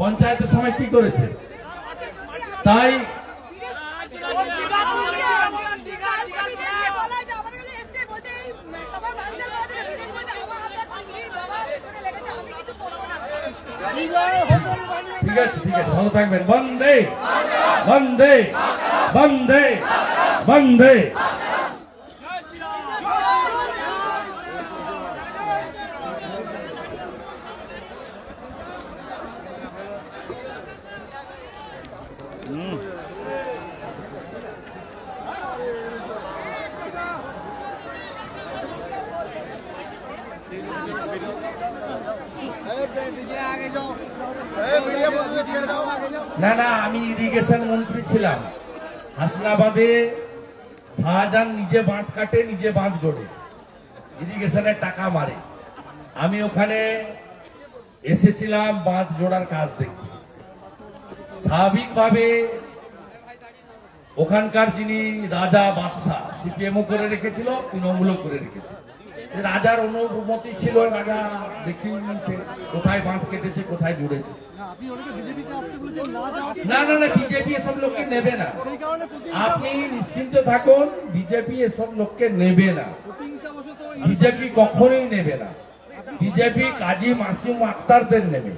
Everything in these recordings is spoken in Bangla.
পঞ্চায়েতের সময় কি করেছে? তাই ঠিক আছে ঠিক আছে, ভালো থাকবেন। বন্দে বন্দে বন্দে বন্দে। না না, আমি ইরিগেশন মন্ত্রী ছিলাম। হাসনাবাদে শাহজাহান নিজে বাঁধ কাটে, নিজে বাঁধ জোড়ে। ইরিগেশনের টাকা মারে। আমি ওখানে এসেছিলাম, বাঁধ জোড়ার কাজ দেখতে। স্বাভাবিকভাবে ওখানকার যিনি রাজা বাদশাহ সিপিএমও করে রেখেছিল, তৃণমূলও করে রেখেছিল। রাজার অনুমতি ছিল রাজা দেখিয়ে নিয়েছে কোথায় বাঁধ কেটেছে কোথায় জুড়েছে। না না না বিজেপি এসব লোককে নেবে না। আপনি নিশ্চিন্ত থাকুন বিজেপি এসব লোককে নেবে না। বিজেপি কখনোই নেবে না। বিজেপি কাজী মাসুম আক্তারদের নেবে।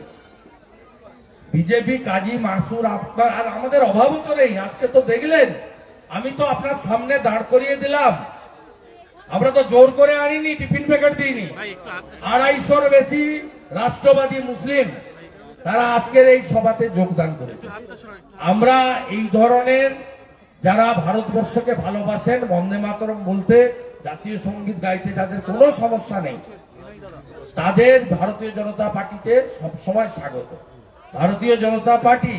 বিজেপি কাজী মাসুর আক্তার আর আমাদের অভাবও তো নেই আজকে তো দেখলেন আমি তো আপনার সামনে দাঁড় করিয়ে দিলাম। আমরা তো জোর করে আনিনি, টিফিন প্যাকেট দিইনি। আড়াইশোর বেশি রাষ্ট্রবাদী মুসলিম তারা আজকের এই সভাতে যোগদান করেছে। আমরা এই ধরনের যারা ভারতবর্ষকে ভালোবাসেন, বন্দে মাতরম বলতে জাতীয় সংগীত গাইতে যাদের কোনো সমস্যা নেই, তাদের ভারতীয় জনতা পার্টিতে সবসময় স্বাগত। ভারতীয় জনতা পার্টি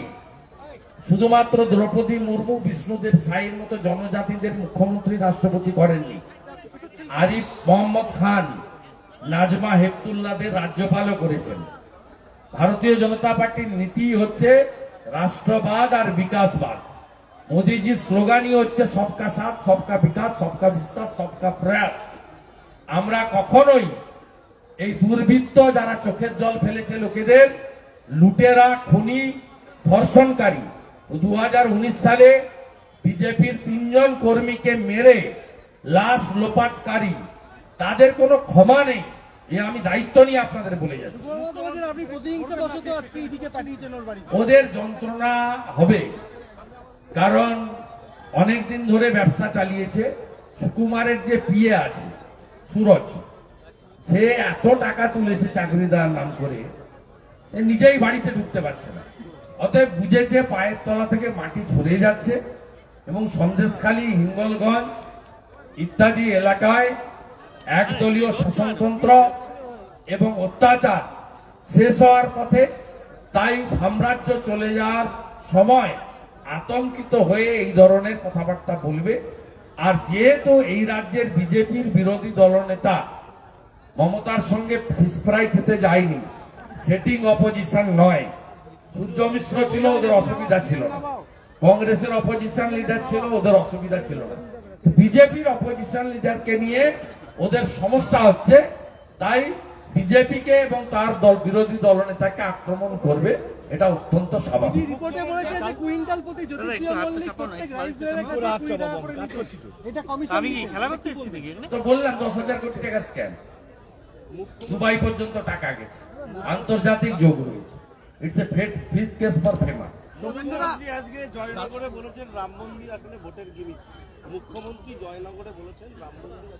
শুধুমাত্র দ্রৌপদী মুর্মু, বিষ্ণুদেব সাইয়ের মতো জনজাতিদের মুখ্যমন্ত্রী, রাষ্ট্রপতি করেননি। আরিফ মোহাম্মদ খান নাজমা হেপতুল্লাদের রাজ্যপালও করেছেন। ভারতীয় জনতা পার্টির নীতি হচ্ছে রাষ্ট্রবাদ আর বিকাশবাদ। মোদীজির স্লোগানই হচ্ছে সবকা সাথ, সবকা বিকাশ, সবকা বিশ্বাস, সবকা প্রয়াস। আমরা কখনোই এই দুর্বৃত্ত যারা চোখের জল ফেলেছে লোকেদের, লুটেরা, খুনি, ধর্ষণকারী, দু হাজার উনিশ সালে বিজেপির তিনজন কর্মীকে মেরে লাশ লোপাটকারী তাদের কোনো ক্ষমা নেই এ আমি দায়িত্ব নিয়ে আপনাদের বলে যাচ্ছি। ওদের যন্ত্রণা হবে কারণ অনেক দিন ধরে ব্যবসা চালিয়েছে সুকুমারের যে পিয়ে আছে সুরজ সে এত টাকা তুলেছে চাকরি দেওয়ার নাম করে নিজেই বাড়িতে ঢুকতে পারছে না। অতএব বুঝেছে পায়ের তলা থেকে মাটি ছড়িয়ে যাচ্ছে এবং সন্দেশখালী হিঙ্গলগঞ্জ ইত্যাদি এলাকায় একদলীয় শাসনতন্ত্র এবং অত্যাচার শেষ হওয়ার পথে তাই সাম্রাজ্য চলে যাওয়ার সময় আতঙ্কিত হয়ে এই ধরনের কথাবার্তা বলবে। আর যেহেতু এই রাজ্যের বিজেপির বিরোধী দলনেতা মমতার সঙ্গে ফিস ফ্রাই খেতে যায়নি সেটিং অপোজিশন নয়। সূর্য মিশ্র ছিল, ওদের অসুবিধা ছিল না। কংগ্রেসের অপোজিশন লিডার ছিল, ওদের অসুবিধা ছিল না। বিজেপির অপোজিশন লিডারকে নিয়ে ওদের সমস্যা হচ্ছে। তাই বিজেপিকে এবং তার দল বিরোধী দলনেতাকে আক্রমণ করবে এটা অত্যন্ত স্বাভাবিক। তো। বললাম দশ হাজার কোটি টাকা স্ক্যাম দুবাই পর্যন্ত টাকা গেছে। আন্তর্জাতিক যোগ রয়েছে। It's a fit fit case for FEMA আজকে জয়নগরে বলেছেন রাম মন্দির আসলে ভোটের গিমিক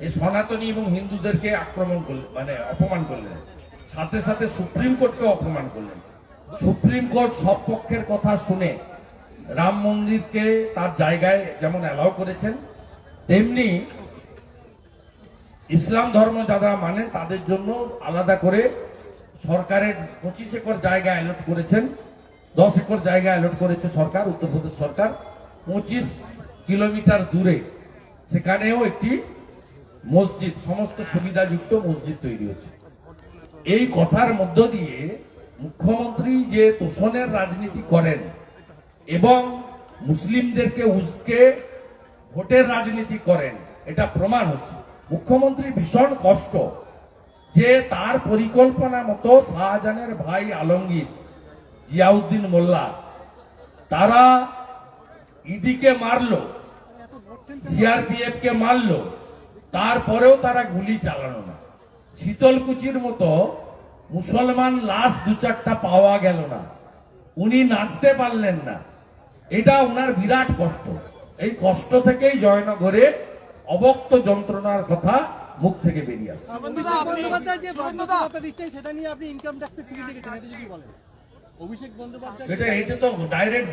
এই সনাতনী এবং হিন্দুদেরকে আক্রমণ করলেন মানে অপমান করলেন। সাথে সাথে সুপ্রিম কোর্টকে অপমান করলেন। সুপ্রিম কোর্ট সব পক্ষের কথা শুনে রাম মন্দিরকে তার জায়গায় যেমন অ্যালাউ করেছেন, তেমনি ইসলাম ধর্ম যারা মানে তাদের জন্য আলাদা করে সরকারের পঁচিশ একর জায়গা অ্যালট করেছেন, দশ একর জায়গা অ্যালট করেছে সরকার উত্তরপ্রদেশ সরকার। পঁচিশ কিলোমিটার দূরে। সেখানেও একটি মসজিদ, সমস্ত সুবিধাযুক্ত মসজিদ তৈরি হচ্ছে। এই কথার মধ্য দিয়ে মুখ্যমন্ত্রী যে তোষণের রাজনীতি করেন এবং মুসলিমদেরকে উস্কে ভোটের রাজনীতি করেন, এটা প্রমাণ হচ্ছে। মুখ্যমন্ত্রী ভীষণ কষ্ট যে তার পরিকল্পনা মতো শাহজাহানের ভাই আলমগীর, জিয়াউদ্দিন মোল্লা, তারা ইডিকে মারলো সিআরপিএফ কে মারলো তারপরেও তারা গুলি চালানো না। শীতলকুচির মতো মুসলমান লাশ দু চারটা পাওয়া গেল না। উনি নাচতে পারলেন না। এটা ওনার বিরাট কষ্ট। এই কষ্ট থেকেই জয়নগরে অবক্ত যন্ত্রণার কথা মুখ থেকে বেরিয়ে আসে অভিষেক বন্দ্যোপাধ্যায় যে বাধ্যবাধকতা দিচ্ছেন সেটা নিয়ে আপনি ইনকাম ট্যাক্সের চিঠি লিখেছেন এটা এটা তো ডাইরেক্ট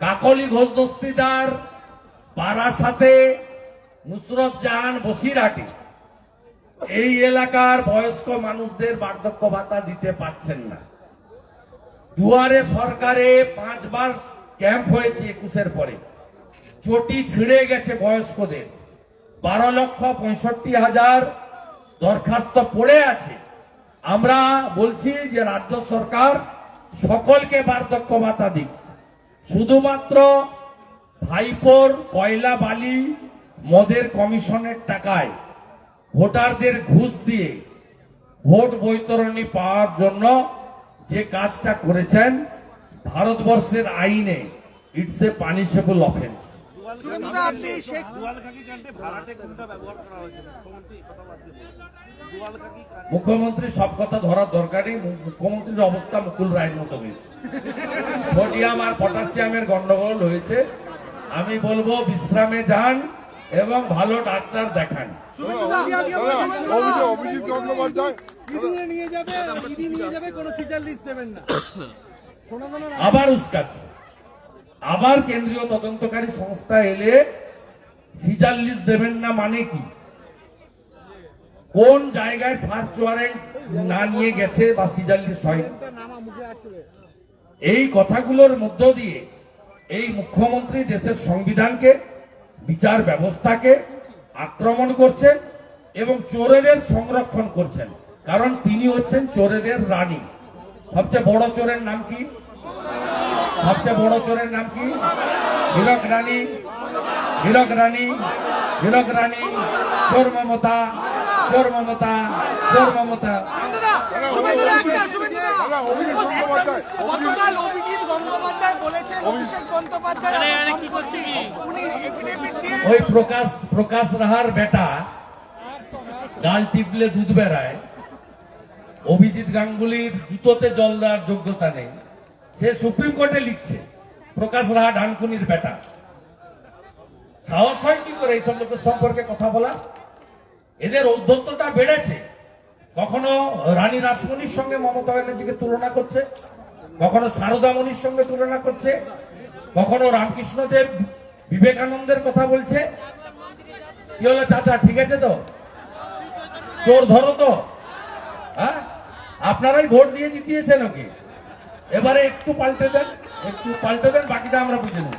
কাকলি ঘোষ দস্তিদার পাড়ার সাথে নুসরত জাহান বসিরহাটি। এই এলাকার বয়স্ক মানুষদের বার্ধক্য ভাতা দিতে পারছেন না। দুয়ারে সরকারে পাঁচবার ক্যাম্প হয়েছে একুশের পরে। চটি ছিঁড়ে গেছে বয়স্কদের। বারো লক্ষ পঁয়ষট্টি হাজার দরখাস্ত পড়ে আছে। আমরা বলছি যে রাজ্য সরকার সকলকে বার্ধক্য ভাতা দিক। শুধুমাত্র ভাইপোর কয়লা বালি, মদের কমিশনের টাকায় ভোটারদের ঘুষ দিয়ে ভোট বৈতরণী পাওয়ার জন্য যে কাজটা করেছেন, ভারতবর্ষের আইনে ইটস এ পানিশেবল অফেন্স মুখ্যমন্ত্রী সব কথা ধরার দরকার নেই। মুখ্যমন্ত্রীর অবস্থা মুকুল রায়ের মতো হয়েছে। সোডিয়াম আর পটাশিয়ামের গন্ডগোল হয়েছে। আমি বলব বিশ্রামে যান এবং ভালো ডাক্তার দেখান। অভিজিৎ অভিজিৎ গঙ্গোপাধ্যায়। নিয়ে যাবে নিয়ে যাবে কোনো ফিচার লিস্ট দেবেন না। আবার উস্কাচ্ছে। আবার কেন্দ্রীয় তদন্তকারী সংস্থা এলে সিজার লিস্ট দেবেন না মানে কি? কোন জায়গায় সার্চ ওয়ারেন্ট না নিয়ে গেছে বা সিজার আসছে এই কথাগুলোর মধ্য দিয়ে এই মুখ্যমন্ত্রী দেশের সংবিধানকে, বিচার ব্যবস্থাকে আক্রমণ করছেন এবং চোরেদের সংরক্ষণ করছেন। কারণ তিনি হচ্ছেন চোরেদের রানী। সবচেয়ে বড় চোরের নাম কি? সবচেয়ে বড় চোরের নাম কি? হীরক রানী। হীরক রানী। হীরক রানী। চোর মমতা। চোর মমতা। চোর মমতা। ওই প্রকাশ প্রকাশ রাহার বেটা গাল টিপলে দুধ বেড়ায়। অভিজিৎ গাঙ্গুলির জুতোতে জল দেওয়ার যোগ্যতা নেই। সে সুপ্রিম কোর্টে লিখছে, প্রকাশ রাহা ডানকুনির বেটা। সাহস হয় কি করে এইসব লোকের সম্পর্কে কথা বলা এদের ঔদ্ধত্যটা বেড়েছে। কখনো রানী রাসমণির সঙ্গে মমতা ব্যানার্জিকে তুলনা করছে, কখনো সারদামণির সঙ্গে তুলনা করছে, কখনো রামকৃষ্ণদেব বিবেকানন্দের কথা বলছে। কি হলো চাচা, ঠিক আছে তো? চোর ধরো তো। হ্যাঁ? আপনারাই ভোট দিয়ে জিতিয়েছেন ওকে এবারে একটু পাল্টে দেন একটু পাল্টে দেন বাকিটা আমরা বুঝে নেব।